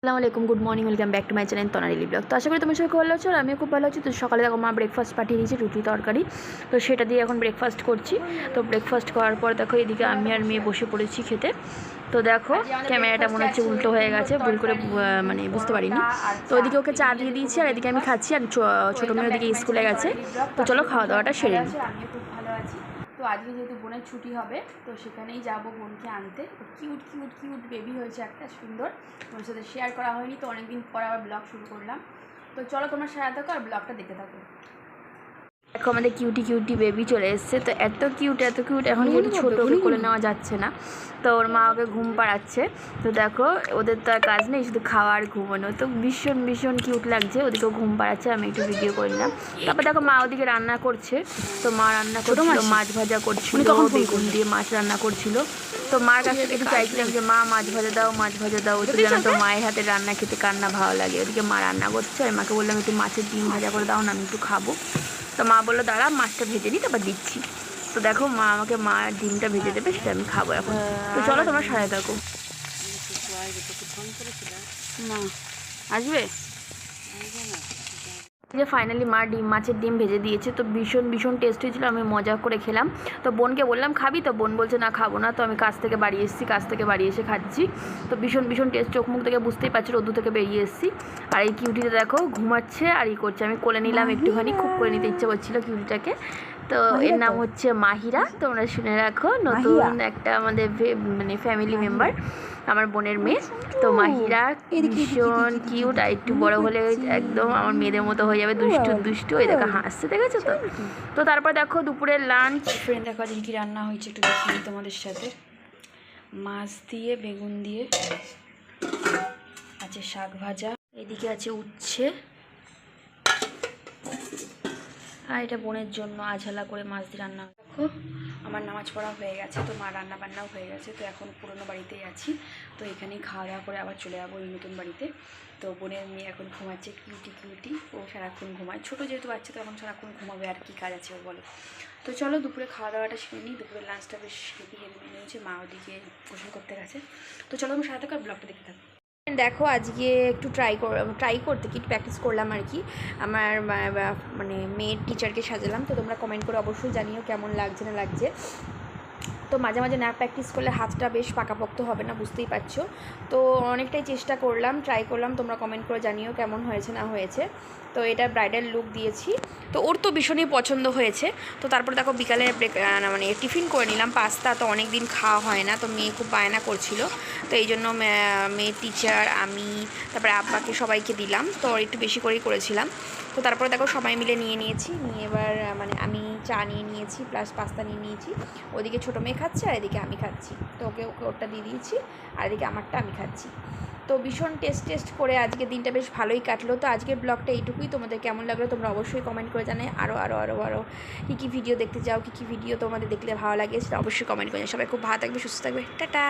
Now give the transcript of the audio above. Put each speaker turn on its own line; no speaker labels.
আসসালামু আলাইকুম good morning welcome back to my channel তনারিলি blog তো আশা করি তোমার সবাই ভালো আছো আর আমিও খুব ভালো আছি। তো সকালে দেখো মা ব্রেকফাস্ট পাঠিয়ে দিয়েছে, রুটি তরকারি। তো সেটা দিয়ে এখন ব্রেকফাস্ট করছি। তো ব্রেকফাস্ট করার পর দেখো এদিকে আমি আর মেয়ে বসে পড়েছি খেতে। তো দেখো ক্যামেরাটা মনে হচ্ছে উল্টো হয়ে গেছে, ভুল করে মানে বুঝতে পারিনি। তো ওইদিকে ওকে চা দিয়ে দিয়েছি আর এদিকে আমি খাচ্ছি আর ছোটো মেয়ে ওদিকে স্কুলে গেছে। তো চলো খাওয়া দাওয়াটা সেরে নিই।
তো আজকে যেহেতু বোনের ছুটি হবে, তো সেখানেই যাব বোনকে আনতে। কিউট কিউট কিউট বেবি হয়েছে একটা, সুন্দর। তোমার সাথে শেয়ার করা হয়নি, তো অনেকদিন পর আবার ব্লগ শুরু করলাম। তো চলো তোমার সারা থাকো আর ব্লগটা দেখে থাকো।
দেখো আমাদের কিউটি কিউটি বেবি চলে এসছে। তো এত কিউট এত কিউট এখন কিন্তু ছোটো করে নেওয়া যাচ্ছে না। তো ওর মা ওকে ঘুম পাড়াচ্ছে। তো দেখো ওদের তো আর কাজ নেই শুধু খাওয়া আর ঘুমানো। তো ভীষণ ভীষণ কিউট লাগছে ওদিকেও ঘুম পাড়াচ্ছে আমি একটু ভিডিও করে নিলাম। তারপর দেখো মা ওদিকে রান্না করছে। তো মা রান্না করছিল মাছ ভাজা করছিল বেগুন দিয়ে মাছ রান্না করছিল। তো মার কাছে একটু চাইছিলাম যে মা মাছ ভাজা দাও মাছ ভাজা দাও। তো জানো তো মায়ের হাতে রান্না খেতে কান্না ভালো লাগে। ওদিকে মা রান্না করছে আর মাকে বললাম একটু মাছের ডিম ভাজা করে দাও না আমি একটু খাব। তো মা বলল দাঁড়া মাছটা ভেজে নিই তারপর দিচ্ছি। তো দেখো মা আমাকে মা ডিমটা ভেজে দেবে সেটা আমি খাব এখন। তো চলো তোমরা সাথে থাকো
না। আসবে?
যে ফাইনালি মা ডিম মাছের ডিম ভেজে দিয়েছে তো ভীষণ ভীষণ টেস্ট হয়েছিল আমি মজা করে খেলাম। তো বোনকে বললাম খাবি তো? বোন বলছে না খাব না। তো আমি কাছ থেকে বাড়ি এসেছি কাছ থেকে বাড়ি এসে খাচ্ছি। তো ভীষণ ভীষণ টেস্ট চোখ মুখ থেকে বুঝতেই পারছি রোদ্দু থেকে বেরিয়ে এসেছি। আর এই কিউটিটা দেখো ঘুমাচ্ছে আর ই করছে। আমি কোলে নিলাম একটুখানি খুব করে নিতে ইচ্ছে করছিল কিউটিটাকে তো এর নাম হচ্ছে মাহিরা। তোমরা শুনে রাখো নতুন একটা আমাদের মানে ফ্যামিলি মেম্বার আমার বোনের মেয়ে। তো মাহিরা ভীষণ কিউট আর একটু বড় হলে একদম আমার মেয়েদের মতো হয়ে যাবে দুষ্টু দুষ্টু ওই দেখো হাসতে দেখেছ তো? তো তারপর দেখো দুপুরের লাঞ্চ
ফ্রেন্ড দেখো আজকে কি রান্না হয়েছে একটু দেখিয়ে তোমাদের সাথে। মাছ দিয়ে বেগুন দিয়ে আছে শাক ভাজা
এদিকে আছে উচ্ছে। আর এটা বোনের জন্য আঝালা করে মাছ দিয়ে রান্না
দেখো, আমার নামাজ পড়া হয়ে গেছে, তো মা রান্না বান্নাও হয়ে গেছে, তো এখন পুরনো বাড়িতেই আছি। তো এখানেই খাওয়া দাওয়া করে আবার চলে যাব এই নতুন বাড়িতে। তো বোনের মেয়ে এখন ঘুমাচ্ছে, কিউটি কিউটি, ও সারাক্ষণ ঘুমায়। ছোটো যেহেতু বাচ্চা, তো এখন সারাক্ষণ ঘুমাবে, আর কি কাজ আছে ও বলো। তো চলো দুপুরে খাওয়া দাওয়াটা শিখে নিই দুপুরে লাঞ্চটা বেশ হেভি হেভি মেনে হয়েছে মা ওদিকে গোসল করতে গেছে। তো চলো আমি সাথে করে ব্লগটা দেখতে থাকব।
দেখো, আজকে একটু ট্রাই ট্রাই করতে কি প্র্যাকটিস করলাম আর কি। আমার মানে মেয়ের টিচারকে সাজালাম, তো তোমরা কমেন্ট করে অবশ্যই জানিও কেমন লাগছে না লাগছে। তো মাঝে মাঝে না প্র্যাকটিস করলে হাতটা বেশ পাকাপোক্ত হবে না, বুঝতেই পারছ। তো অনেকটাই চেষ্টা করলাম ট্রাই করলাম, তোমরা কমেন্ট করে জানিও কেমন হয়েছে, না হয়েছে। তো এটা ব্রাইডাল লুক দিয়েছি। তো ওর তো ভীষণই পছন্দ হয়েছে। তো তারপর দেখো বিকালে মানে টিফিন করে নিলাম, পাস্তা তো অনেক দিন খাওয়া হয় না, তো মেয়ে খুব বায়না করছিল। তো এই জন্য মেয়ের টিচার আমি, তারপরে আব্বাকে সবাইকে দিলাম। তো একটু বেশি করেই করেছিলাম। তো তারপরে দেখো সবাই মিলে নিয়ে নিয়েছি। নিয়ে এবার মানে আমি চা নিয়ে নিয়েছি প্লাস পাস্তা নিয়ে নিয়েছি। ওদিকে ছোটো মেয়ে খাচ্ছে আর এদিকে আমি খাচ্ছি। তো ওকে ওকে ওরটা দিয়ে দিয়েছি আর এদিকে আমারটা আমি খাচ্ছি। তো ভীষণ টেস্ট টেস্ট করে আজকে দিনটা বেশ ভালোই কাটলো। তো আজকের ব্লগটা এইটুকুই। তোমাদের কেমন লাগল তোমরা অবশ্যই কমেন্ট করে জানাই। আরও আরও আরও আরও কী কী ভিডিও দেখতে চাও, কী কী ভিডিও তোমাদের দেখলে ভালো লাগে সেটা অবশ্যই কমেন্ট করে। সবাই খুব ভালো থাকবে, সুস্থ থাকবে। টাটা!